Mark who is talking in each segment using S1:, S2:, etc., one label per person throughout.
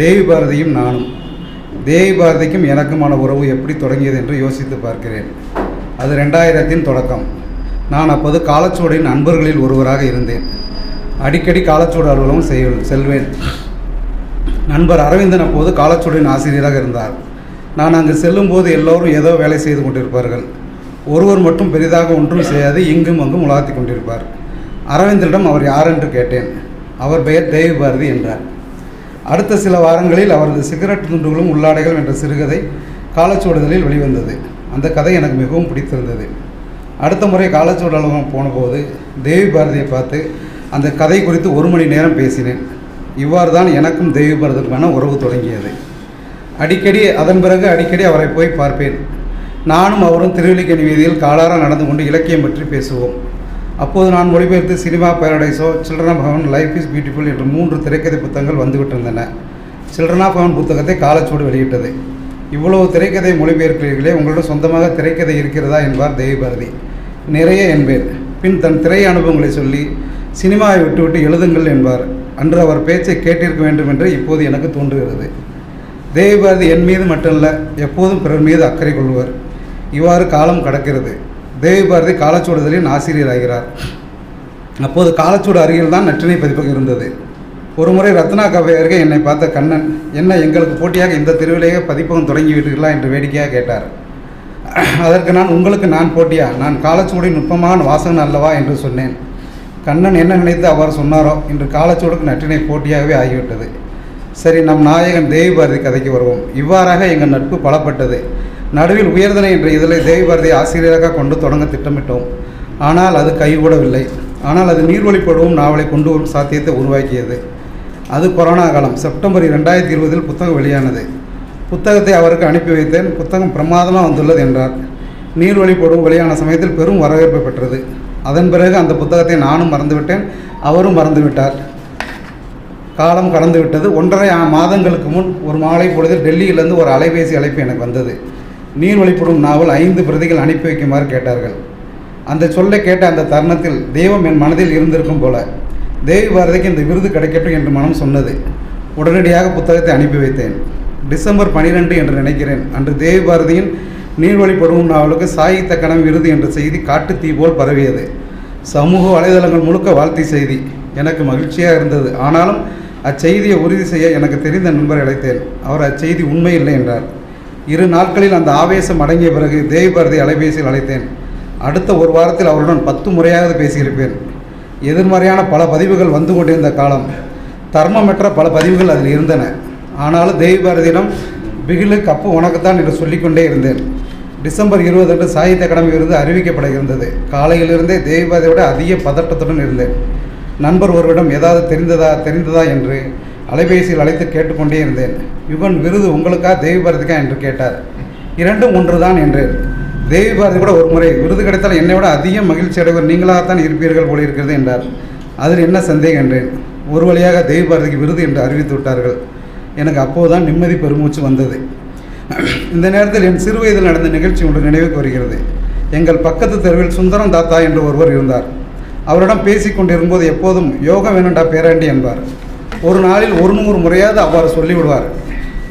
S1: தேவி பாரதியும் நானும். தேவி பாரதிக்கும் எனக்குமான உறவு எப்படி தொடங்கியது என்று யோசித்து பார்க்கிறேன். அது ரெண்டாயிரத்தின் தொடக்கம். நான் அப்போது காலச்சூடின் நண்பர்களில் ஒருவராக இருந்தேன். அடிக்கடி காலச்சூடு அலுவலகம் செய் செல்வேன். நண்பர் அரவிந்தன் அப்போது காலச்சுவடின் ஆசிரியராக இருந்தார். நான் அங்கு செல்லும்போது எல்லோரும் ஏதோ வேலை செய்து கொண்டிருப்பார்கள். ஒருவர் மட்டும் பெரிதாக ஒன்றும் செய்யாது இங்கும் அங்கும் உலாத்தி கொண்டிருப்பார். அரவிந்தரிடம் அவர் யார் என்று கேட்டேன். அவர் பெயர் தேவி பாரதி என்றார். அடுத்த சில வாரங்களில் அவரது சிகரெட் துண்டுகளும் உள்ளாடைகள் என்ற சிறுகதை காலச்சூடுதலில் வெளிவந்தது. அந்த கதை எனக்கு மிகவும் பிடித்திருந்தது. அடுத்த முறை காலச்சுவடு போனபோது தேவி பாரதியை பார்த்து அந்த கதை குறித்து ஒரு மணி நேரம் பேசினேன். இவ்வாறு தான் எனக்கும் தேவி பாரதிக்குமான உறவு தொடங்கியது. அடிக்கடி அதன் பிறகு அடிக்கடி அவரை போய் பார்ப்பேன். நானும் அவரும் திருவள்ளிக்கணி வீதியில் காலார நடந்து கொண்டு இலக்கியம் பற்றி பேசுவோம். அப்போது நான் மொழிபெயர்த்து cinema Paradiso children of heaven life is beautiful என்ற மூன்று திரைக்கதை புத்தகங்கள் வந்துவிட்டிருந்தன. சில்ட்ரன் ஆஃப் ஹெவன் புத்தகத்தை காலச்சூடு வெளியிட்டது. இவ்வளவு திரைக்கதை மொழிபெயர்க்கிறீர்களே உங்களிடம் சொந்தமாக திரைக்கதை இருக்கிறதா என்பார் தேவிபாரதி. நிறைய என்பேன். பின் தன் திரை அனுபவங்களை சொல்லி சினிமாவை விட்டுவிட்டு எழுதுங்கள் என்பார். அன்று அவர் பேச்சை கேட்டிருக்க வேண்டும் என்று இப்போது எனக்கு தோன்றுகிறது. தேவிபாரதி என் மீது மட்டுமல்ல எப்போதும் பிறர் மீது அக்கறை கொள்வார். இவ்வாறு காலம் கடக்கிறது. தேவி பாரதி காலச்சூடுதலின் ஆசிரியராகிறார். அப்போது காலச்சூடு அருகில் தான் நற்றினை பதிப்பகம் இருந்தது. ஒருமுறை ரத்னா கவை அருகே என்னை பார்த்த கண்ணன் என்ன எங்களுக்கு போட்டியாக இந்த தெருவிலேயே பதிப்பகம் தொடங்கிவிட்டீர்களா என்று வேடிக்கையாக கேட்டார். அதற்கு நான் உங்களுக்கு நான் போட்டியா? நான் காலச்சூடின் நுட்பமான வாசகன் அல்லவா என்று சொன்னேன். கண்ணன் என்ன நினைத்து அவர் சொன்னாரோ இன்று காலச்சூடுக்கு நற்றினை போட்டியாகவே ஆகிவிட்டது. சரி நம் நாயகன் தேவி பாரதி கதைக்கு வருவோம். இவ்வாறாக எங்கள் நட்பு பலப்பட்டது. நடுவில் உயர்தனை என்ற இதழை தேவிபாரதியை ஆசிரியராக கொண்டு தொடங்க திட்டமிட்டோம். ஆனால் அது கைகூடவில்லை. ஆனால் அது நீர்வழிப்படவும் நாவலை கொண்டு வரும் சாத்தியத்தை உருவாக்கியது. அது கொரோனா காலம் செப்டம்பர் ரெண்டாயிரத்தி இருபதில் புத்தகம் வெளியானது. புத்தகத்தை அவருக்கு அனுப்பி வைத்தேன். புத்தகம் பிரமாதமாக வந்துள்ளது என்றார். நீர்வழிப்படும் வெளியான சமயத்தில் பெரும் வரவேற்பு பெற்றது. அதன் பிறகு அந்த புத்தகத்தை நானும் மறந்துவிட்டேன். அவரும் மறந்துவிட்டார். காலம் கடந்துவிட்டது. ஒன்றரை மாதங்களுக்கு முன் ஒரு மாலை பொழுதில் டெல்லியிலிருந்து ஒரு அலைபேசி அழைப்பு எனக்கு வந்தது. நீர்வழிப்படும் நாவல் ஐந்து பிரதிகள் அனுப்பி வைக்குமாறு கேட்டார்கள். அந்த சொல்லை கேட்ட அந்த தருணத்தில் தெய்வம் என் மனதில் இருந்திருக்கும் போல தேவி பாரதிக்கு இந்த விருது கிடைக்கட்டும் என்று மனம் சொன்னது. உடனடியாக புத்தகத்தை அனுப்பி வைத்தேன். டிசம்பர் பனிரெண்டு என்று நினைக்கிறேன். அன்று தேவி பாரதியின் நீர்வழிப்படும் நாவலுக்கு சாகித்த கணம் விருது என்ற செய்தி காட்டு தீ போல் பரவியது. சமூக வலைதளங்கள் முழுக்க வாழ்த்தி செய்தி. எனக்கு மகிழ்ச்சியாக இருந்தது. ஆனாலும் அச்செய்தியை உறுதி செய்ய எனக்கு தெரிந்த நண்பர் அழைத்தேன். அவர் அச்செய்தி உண்மை இல்லை என்றார். இரு நாட்களில் அந்த ஆவேசம் அடங்கிய பிறகு தேவி பாரதி அலைபேசியில் அழைத்தேன். அடுத்த ஒரு வாரத்தில் அவருடன் பத்து முறையாவது பேசியிருப்பேன். எதிர்மறையான பல பதிவுகள் வந்து கொண்டிருந்த காலம். தர்மமற்ற பல பதிவுகள் அதில் இருந்தன. ஆனாலும் தேவி பாரதியிடம் பிகிலு கப்பு உனக்குத்தான் என்று சொல்லிக்கொண்டே இருந்தேன். டிசம்பர் இருபது அன்று சாகித்ய அகாடமி அறிவிக்கப்பட இருந்தது. காலையிலிருந்தே தேவி பாரதியோட அதிக பதட்டத்துடன் இருந்தேன். நண்பர் ஒருவரிடம் ஏதாவது தெரிந்ததா தெரிந்ததா என்று அலைபேசியில் அழைத்து கேட்டுக்கொண்டே இருந்தேன். யுகன் விருது உங்களுக்கா தேவி பாரதிக்கா? என்று கேட்டார். இரண்டும் ஒன்று தான் என்றேன் தேவி பாரதி கூட ஒரு முறை விருது கிடைத்தால் என்னை விட அதிகம் மகிழ்ச்சி அடைவர் நீங்களாகத்தான் இருப்பீர்கள் போல இருக்கிறது என்றார். அதில் என்ன சந்தேகம்? என்றேன். ஒரு வழியாக தேவி பாரதிக்கு விருது என்று அறிவித்து விட்டார்கள். எனக்கு அப்போதுதான் நிம்மதி பெருமூச்சு வந்தது. இந்த நேரத்தில் என் சிறு வயதில் நடந்த நிகழ்ச்சி ஒன்று நினைவுக்கு வருகிறது. எங்கள் பக்கத்து தெருவில் சுந்தரம் தாத்தா என்று ஒருவர் இருந்தார். அவரிடம் பேசிக் கொண்டிருக்கும்போது எப்போதும் யோகம் வேணுண்டா பேராண்டி என்பார். ஒரு நாளில் ஒரு நூறு முறையாவது அவ்வாறு சொல்லிவிடுவார்.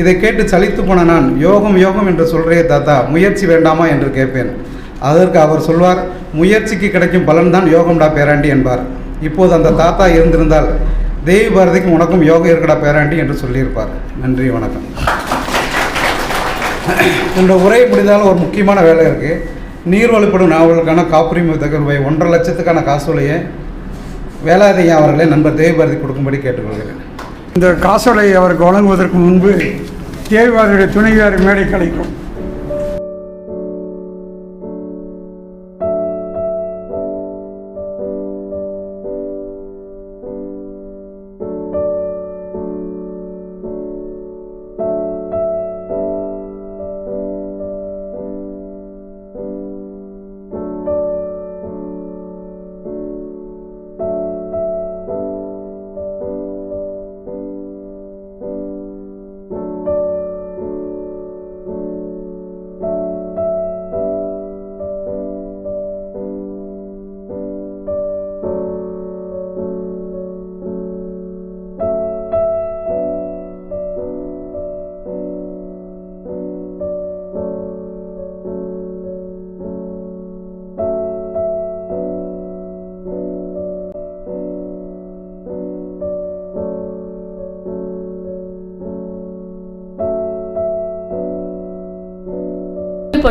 S1: இதை கேட்டு சலித்து போன நான் யோகம் யோகம் என்று சொல்கிறே தாத்தா முயற்சி வேண்டாமா? என்று கேட்பேன். அதற்கு அவர் சொல்வார் முயற்சிக்கு கிடைக்கும் பலன்தான் யோகம்டா பேராண்டி என்பார். இப்போது அந்த தாத்தா இருந்திருந்தால் தேவி பாரதிக்கும் உனக்கும் யோகம் இருக்கடா பேராண்டி என்று சொல்லியிருப்பார். நன்றி வணக்கம். இந்த உரை முடிந்தாலும் ஒரு முக்கியமான வேலை இருக்குது நீர் வழிப்படும் நாவலுக்கான காப்புரிமை தகவல் ஒன்றரை லட்சத்துக்கான காசோலையை வேலாதையா அவர்களை நண்பர் தேவிபாரதி கொடுக்கும்படி கேட்டுக்கொள்கிறேன்.
S2: இந்த காசோலை அவருக்கு வழங்குவதற்கு முன்பு தேவாருடைய துணைவியார் மேடை கலைக்கும்.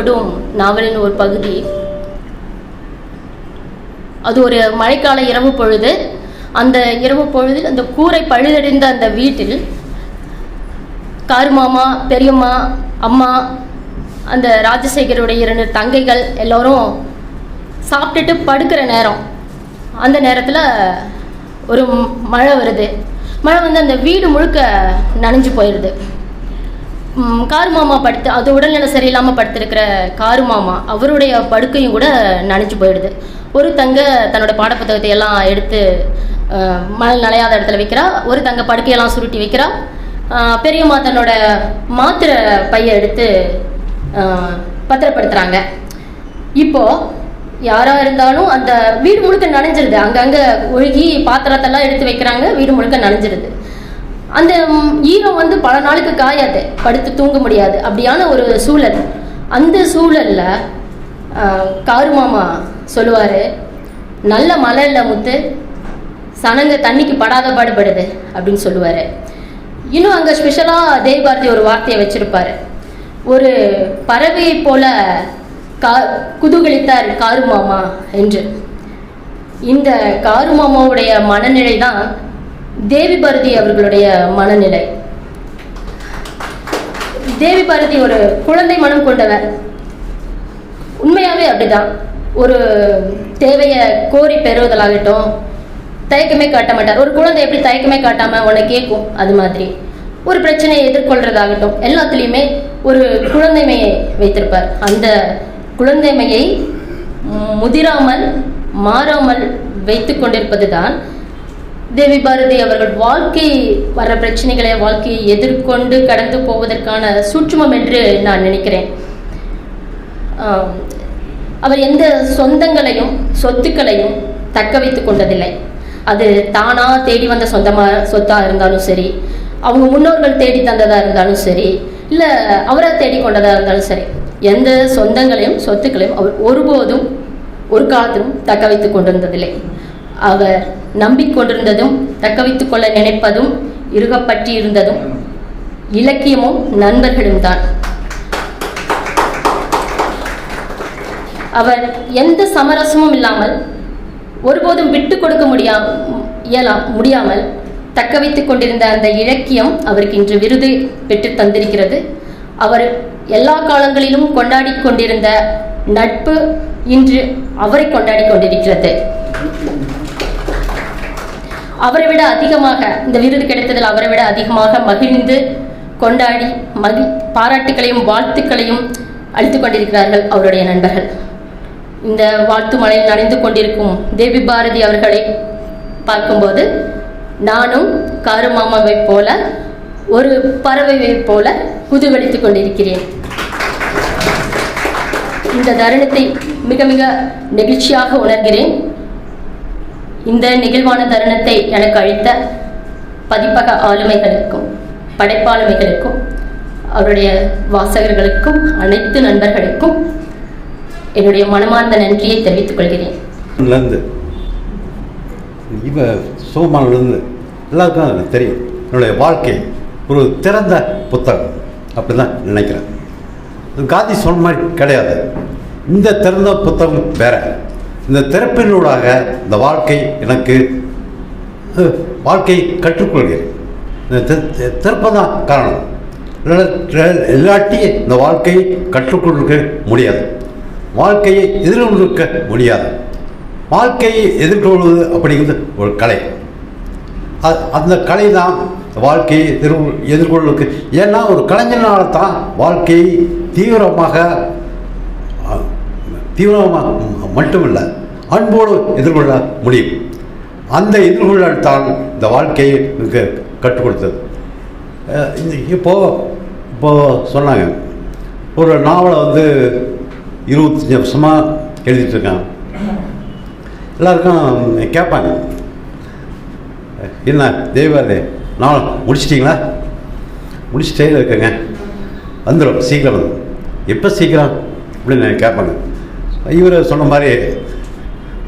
S3: சொல்லப்படும் நாவலின் ஒரு பகுதி. அது ஒரு மழைக்கால இரவு பொழுது. அந்த இரவு பொழுதில் அந்த கூரை பழுதடைந்த அந்த வீட்டில் காருமாமா பெரியம்மா அம்மா அந்த ராஜசேகருடைய இரண்டு தங்கைகள் எல்லோரும் சாப்பிட்டுட்டு படுக்கிற நேரம். அந்த நேரத்தில் ஒரு மழை வருது. மழை வந்து அந்த வீடு முழுக்க நனைஞ்சு போயிடுது காரு மாமா படுத்து அது உடல்நிலை சரியில்லாமல் படுத்திருக்கிற காரு மாமா அவருடைய படுக்கையும் கூட நனைஞ்சு போயிடுது. ஒரு தங்க தன்னோட பாடப்புத்தகத்தை எல்லாம் எடுத்து மணல் நனையாத இடத்துல வைக்கிறா. ஒரு தங்க படுக்கையெல்லாம் சுருட்டி வைக்கிறா. பெரியம்மா தன்னோட மாத்திரை பையை எடுத்து பத்திரப்படுத்துகிறாங்க இப்போ யாரா இருந்தாலும் அந்த வீடு முழுக்க நனைஞ்சிருது. அங்கங்க ஒழுகி பாத்திரத்தெல்லாம் எடுத்து வைக்கிறாங்க. வீடு முழுக்க நனைஞ்சிருது. அந்த ஈரம் வந்து பல நாளுக்கு காயாது. படுத்து தூங்க முடியாது. அப்படியான ஒரு சூழல். அந்த சூழல்ல காரு மாமா சொல்லுவாரு நல்ல மழை இல்லை முத்து சனங்க தண்ணிக்கு படாத பாடுபடுது அப்படின்னு சொல்லுவாரு. இன்னும் அங்கே ஸ்பெஷலாக தேவபாரதி ஒரு வார்த்தையை வச்சிருப்பாரு. ஒரு பறவை போல கா குதூகலித்தார் காரு மாமா என்று. இந்த காரு மாமாவுடைய மனநிலை தான் தேவி பாரதி அவர்களுடைய மனநிலை. தேவி பாரதி ஒரு குழந்தை மனம் கொண்டவர் உண்மையாவே அப்படிதான். ஒரு தேவையை கோரி பெறுவதாகட்டும் தயக்கமே காட்ட மாட்டார். ஒரு குழந்தை எப்படி தயக்கமே காட்டாம உன்னை கேட்கும்? அது மாதிரி. ஒரு பிரச்சனையை எதிர்கொள்றதாகட்டும் எல்லாத்துலேயுமே ஒரு குழந்தைமையை வைத்திருப்பார். அந்த குழந்தைமையை முதிராமல் மாறாமல் வைத்து கொண்டிருப்பது தான் தேவி பாரதி அவர்கள் வாழ்க்கை வர பிரச்சனைகளை வாழ்க்கையை எதிர்கொண்டு கடந்து போவதற்கான சூட்சுமம் என்று நான் நினைக்கிறேன். அவர் எந்த சொந்தங்களையும் சொத்துக்களையும் தக்க வைத்து கொண்டதில்லை. அது தானா தேடி வந்த சொந்தமா சொத்தா இருந்தாலும் சரி அவங்க முன்னோர்கள் தேடி தந்ததா இருந்தாலும் சரி இல்ல அவரை தேடி கொண்டதா இருந்தாலும் சரி எந்த சொந்தங்களையும் சொத்துக்களையும் அவர் ஒருபோதும் ஒரு காலத்திலும் தக்க வைத்து கொண்டிருந்ததில்லை. அவர் நம்பிக்கொண்டிருந்ததும் தக்கவைத்துக் கொள்ள நினைப்பதும் இருகப்பற்றியிருந்ததும் இலக்கியமும் நண்பர்களும் தான். அவர் எந்த சமரசமும் இல்லாமல் ஒருபோதும் விட்டு கொடுக்க முடியா இயலாம் முடியாமல் தக்க வைத்துக் கொண்டிருந்த அந்த இலக்கியம் அவருக்கு இன்று விருது பெற்று தந்திருக்கிறது. அவர் எல்லா காலங்களிலும் கொண்டாடி கொண்டிருந்த நட்பு இன்று அவரை கொண்டாடி கொண்டிருக்கிறது. அவரை விட அதிகமாக இந்த விருது கிடைத்ததில் அவரை விட அதிகமாக மகிழ்ந்து கொண்டாடி மகி பாராட்டுகளையும் வாழ்த்துக்களையும் அளித்து கொண்டிருக்கிறார்கள் அவருடைய நண்பர்கள். இந்த வாழ்த்து மலையில் நனைந்து கொண்டிருக்கும் தேவி பாரதி அவர்களை பார்க்கும்போது நானும் காரு மாமாவை போல ஒரு பறவையைப் போல குதூகலித்துக் கொண்டிருக்கிறேன். இந்த தருணத்தை மிக மிக நெகிழ்ச்சியாக உணர்கிறேன். இந்த நெகிழ்வான தருணத்தை எனக்கு அளித்த பதிப்பக ஆளுமைகளுக்கும் படைப்பாளுமைகளுக்கும் அவருடைய வாசகர்களுக்கும் அனைத்து நண்பர்களுக்கும் என்னுடைய மனமார்ந்த நன்றியை தெரிவித்துக் கொள்கிறேன்.
S4: இவ சோமானிலிருந்து எல்லாருக்கும் எனக்கு தெரியும். என்னுடைய வாழ்க்கை ஒரு திறந்த புத்தகம். அப்படி தான் நினைக்கிறேன். காந்தி சொன்ன மாதிரி கிடையாது. இந்த திறந்த புத்தகம் வேற. இந்த திறப்பினூடாக இந்த வாழ்க்கை எனக்கு வாழ்க்கையை கற்றுக்கொள்கிறேன் இந்த தி- தான் காரணம். இல்லாட்டி இந்த வாழ்க்கையை கற்றுக்கொள்க முடியாது. வாழ்க்கையை எதிர்கொள்க முடியாது. வாழ்க்கையை எதிர்கொள்வது அப்படிங்கிறது ஒரு கலை. அந்த கலை தான் வாழ்க்கையை எதிர் எதிர்கொள்ளுக்கு. ஏன்னா ஒரு கலைஞனால தான் வாழ்க்கையை தீவிரமாக தீவிரமாக மட்டுமில்லை அன்போடு எதிர்கொள்ள முடியும். அந்த எதிர்கொள்ளல் தான் இந்த வாழ்க்கையை எனக்கு கற்றுக் கொடுத்தது. இப்போது இப்போது சொன்னாங்க. ஒரு நாவலை வந்து இருபத்தஞ்சி வருஷமாக எழுதிட்டுருக்கான். எல்லாருக்கும் கேட்பாங்க. என்ன தெய்வாதே நாள் முடிச்சிட்டிங்களா? முடிச்சுட்டே இருக்கேங்க. வந்துடும் சீக்கிரம் வந்து. எப்போ சீக்கிரம்? அப்படின்னு கேட்பாங்க. இவர் சொன்ன மாதிரி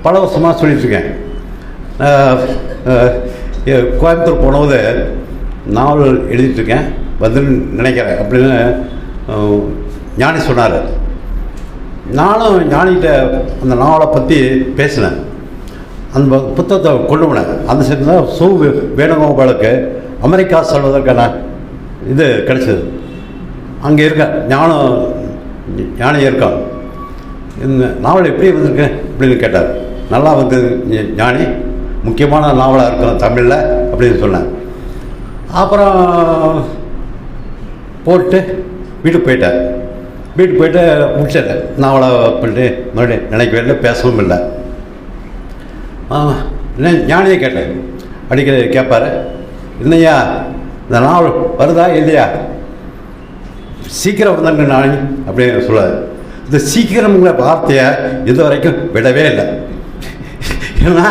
S4: பல வருஷமாக சொல்லிட்டுருக்கேன். கோயம்புத்தூர் போனபோது நாவல் எழுதிட்டுருக்கேன். வந்துன்னு நினைக்கிறேன். அப்படின்னு ஞானி சொன்னார். நானும் ஞானிகிட்ட அந்த நாவலை பற்றி பேசினேன். அந்த புத்தகத்தை கொண்டு போனேன் அந்த சேர்த்து தான் சு வேணுகோபாலுக்கு அமெரிக்கா செல்வதற்கான இது கிடைச்சது. அங்கே இருக்க ஞானம் ஞானி இருக்கான். இந்த நாவல் எப்படி வந்திருக்கேன் அப்படின்னு கேட்டார். நல்லா வந்து ஞானி முக்கியமான நாவலாக இருக்கும் தமிழில் அப்படின்னு சொன்னேன் அப்புறம் போட்டு வீட்டுக்கு போயிட்டேன் வீட்டுக்கு போயிட்டு முடிச்சிட்டேன் நாவலை பண்ணிட்டு மறுபடியும் நினைக்கவே இல்லை பேசவும் இல்லை. ஆ, என்ன ஞானியை கேட்டேன். அடிக்கடி கேட்பாரு என்னய்யா இந்த நாவல் வருதா இல்லையா? சீக்கிரம் வந்தாங்க நானி அப்படின்னு சொல்லாது இந்த சீக்கிரம்ங்கிற வார்த்தையை இது வரைக்கும் விடவே இல்லை. ஏன்னா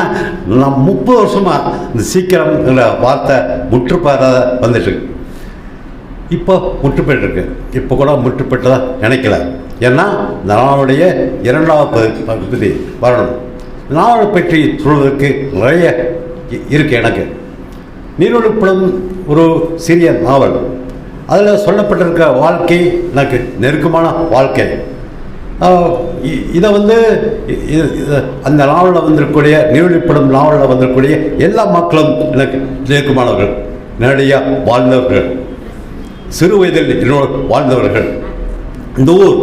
S4: நான் முப்பது வருஷமாக இந்த சீக்கிரம்ங்கிற வார்த்தை முற்றுப்பாராத வந்துட்டுருக்கு. இப்போ முற்றுப்பெற்றிருக்கு இப்போ கூட முற்றுப்பெற்றதா நினைக்கல. ஏன்னா நானுடைய இரண்டாவது பகுதி வரணும். நாவலை பற்றி சொல்வதற்கு நிறைய இருக்குது எனக்கு. நீரொழுப்படம் ஒரு சிறிய நாவல். அதில் சொல்லப்பட்டிருக்க வாழ்க்கை எனக்கு நெருக்கமான வாழ்க்கை. இதை வந்து அந்த நாவலில் வந்திருக்கக்கூடிய நீரொழிப்படம் நாவலில் வந்திருக்கக்கூடிய எல்லா மக்களும் எனக்கு நெருக்கமானவர்கள் நேரடியாக வாழ்ந்தவர்கள் சிறு வயதில் என்னோட வாழ்ந்தவர்கள். இந்த ஊர்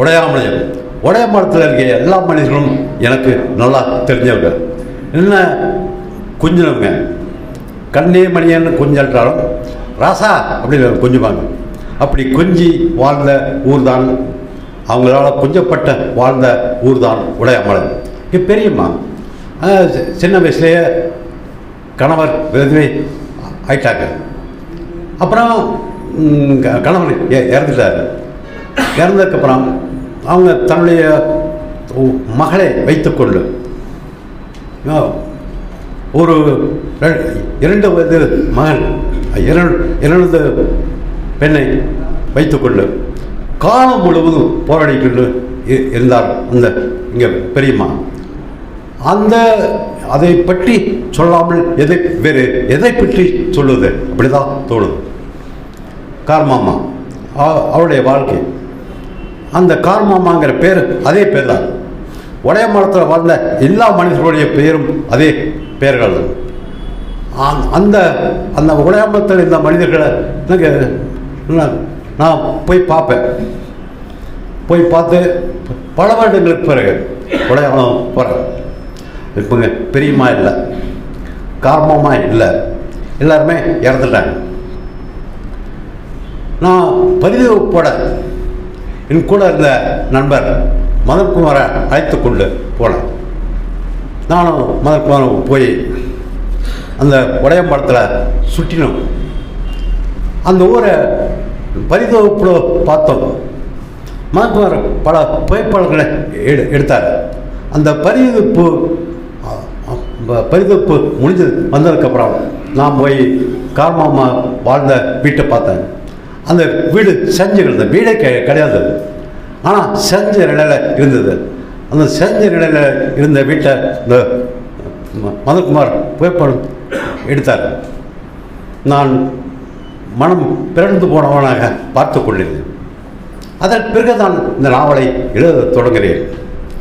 S4: உடையாமலையம் உடையாமலத்தில் இருக்க எல்லா மனிதர்களும் எனக்கு நல்லா தெரிஞ்சவங்க. என்ன குஞ்சினவங்க? கண்ணே மணியன்னு கொஞ்சாலும் ராசா அப்படின்னு கொஞ்சுவாங்க. அப்படி கொஞ்சி வாழ்ந்த ஊர் தான் அவங்களால கொஞ்சப்பட்ட வாழ்ந்த ஊர் தான் உடையாமலை இங்கே பெரியம்மா சின்ன வயசுலேயே கணவர் விதவை ஆயிட்டாங்க. அப்புறம் கணவர் க- இ- இறந்துட்டார். இறந்ததுக்கப்புறம் அவங்க தன்னுடைய மகளை வைத்துக்கொண்டு ஒரு ரெ- இரண்டு வயது மகன் இரண்டு இரண்டு பெண்ணை வைத்துக்கொண்டு காலம் முழுவதும் போராடிக்கொண்டு இ- இருந்தார். அந்த இங்கே பெரியம்மா. அந்த அதை பற்றி சொல்லாமல் எதை வேறு எதை பற்றி சொல்லுவது அப்படிதான் தோணுது. கார்மாமா அவருடைய வாழ்க்கை. அந்த கார்மாமாங்கிற பேர் அதே பேர் தான் உடைய மரத்தில் வாழ்ந்த எல்லா மனிதர்களுடைய பெயரும் அதே பெயர்கள் தான் அந்த- அந்த உடையாமத்தில் இந்த மனிதர்களை நான் போய் பார்ப்பேன். போய் பார்த்து பல வருடங்களுக்கு பிறகு உடையாளம் போகிறேன் இப்போங்க பெரியம்மா இல்லை காரணமாக இல்லை எல்லாருமே இறந்துட்டாங்க. நான் பரிதவிப்போட என் கூட இருந்த நண்பர் மதன்குமாரை அழைத்து கொண்டு போனேன். நானும் மதன்குமாரும் போய் அந்த உடையம்படத்தில் சுற்றினோம். அந்த ஊரை பரிதவிப்போட பார்த்தோம். மதன்குமார் பல புகைப்படங்களை எடு எடுத்தார். அந்த பரிதப்பு பரிதப்பு முடிஞ்சது. வந்ததுக்கப்புறம் நான் போய் கார்மாமா வாழ்ந்த வீட்டை பார்த்தேன். அந்த வீடு செஞ்சு கிடந்த வீடே க கிடையாது. ஆனால் செஞ்ச நிலையில் இருந்தது. அந்த செஞ்ச நிலையில் இருந்த வீட்டை இந்த மதன்குமார் புகைப்படம் எடுத்தார். நான் மனம் பிறந்து போனவனாக பார்த்து கொண்டிருந்தேன் அதன் பிறகுதான் இந்த நாவலை எழுத தொடங்குகிறேன்.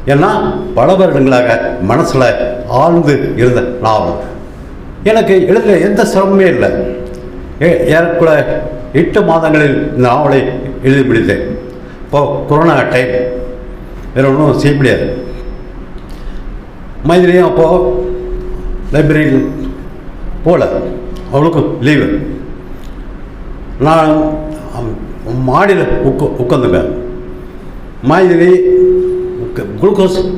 S4: ஏன்னா பல வருடங்களாக மனசில் ஆழ்ந்து இருந்த நாவல். எனக்கு எழுத எந்த சிரமமே இல்லை. ஏ- ஏறக்குள்ள எட்டு மாதங்களில் இந்த நாவலை எழுதி முடித்தேன். இப்போ கொரோனா டைம் வேறு ஒன்றும் செய்ய முடியாது. மைதிலையும் அப்போது லைப்ரரியில் போகல அவளுக்கும் லீவு நான் மாடியில் உட்க உட்காந்துப்பேன் மாதிரி குளுக்கோஸ்.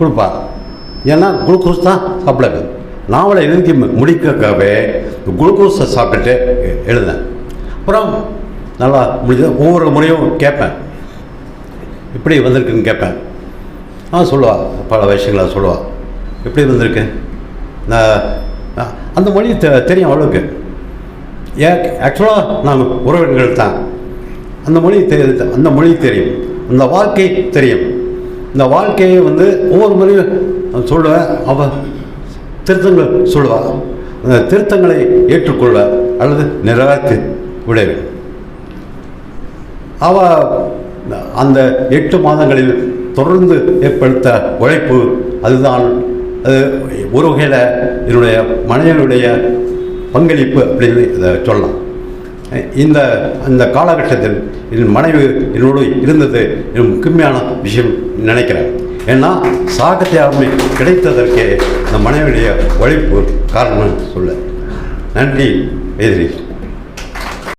S4: கொடுப்பா ஏன்னா குளுக்கோஸ் தான் சாப்பிடாது நாவலை எழுதி முடிக்கவே குளுக்கோஸை சாப்பிட்டுட்டு எழுதேன் எழுதினேன் அப்புறம் நல்லா முடிஞ்சது. ஒவ்வொரு முறையும் கேட்பேன். இப்படி வந்திருக்குன்னு கேட்பேன். ஆ சொல்லுவாள் பல விஷயங்களை சொல்லுவாள் எப்படி வந்திருக்கு? நான் அந்த மொழி தெ- தெரியும் அவளுக்கு. ஏன் ஆக்சுவலாக நாங்கள் உறவினர்கள் தான். அந்த மொழி தெ- அந்த மொழி தெரியும். அந்த வாழ்க்கை தெரியும். இந்த வாழ்க்கையை வந்து ஒவ்வொரு முறையும் சொல்லுவேன். அவ திருத்தங்கள் சொல்லுவாள் அந்த திருத்தங்களை ஏற்றுக்கொள்ள அல்லது நிறைவேற்றி விடுவேன் அவ அந்த எட்டு மாதங்களில் தொடர்ந்து ஏற்படுத்த உழைப்பு அதுதான். அது ஒரு வகையில் என்னுடைய மனைவியுடைய பங்களிப்பு அப்படின்னு இதை சொல்லலாம். இந்த அந்த காலகட்டத்தில் என் மனைவி என்னோடு இருந்தது எனக்கு முக்கியமான விஷயம் நினைக்கிறேன். ஏன்னா சாகத்தியாமை கிடைத்ததற்கே இந்த மனைவியுடைய உழைப்பு காரணம் சொல்ல. நன்றி எதிரி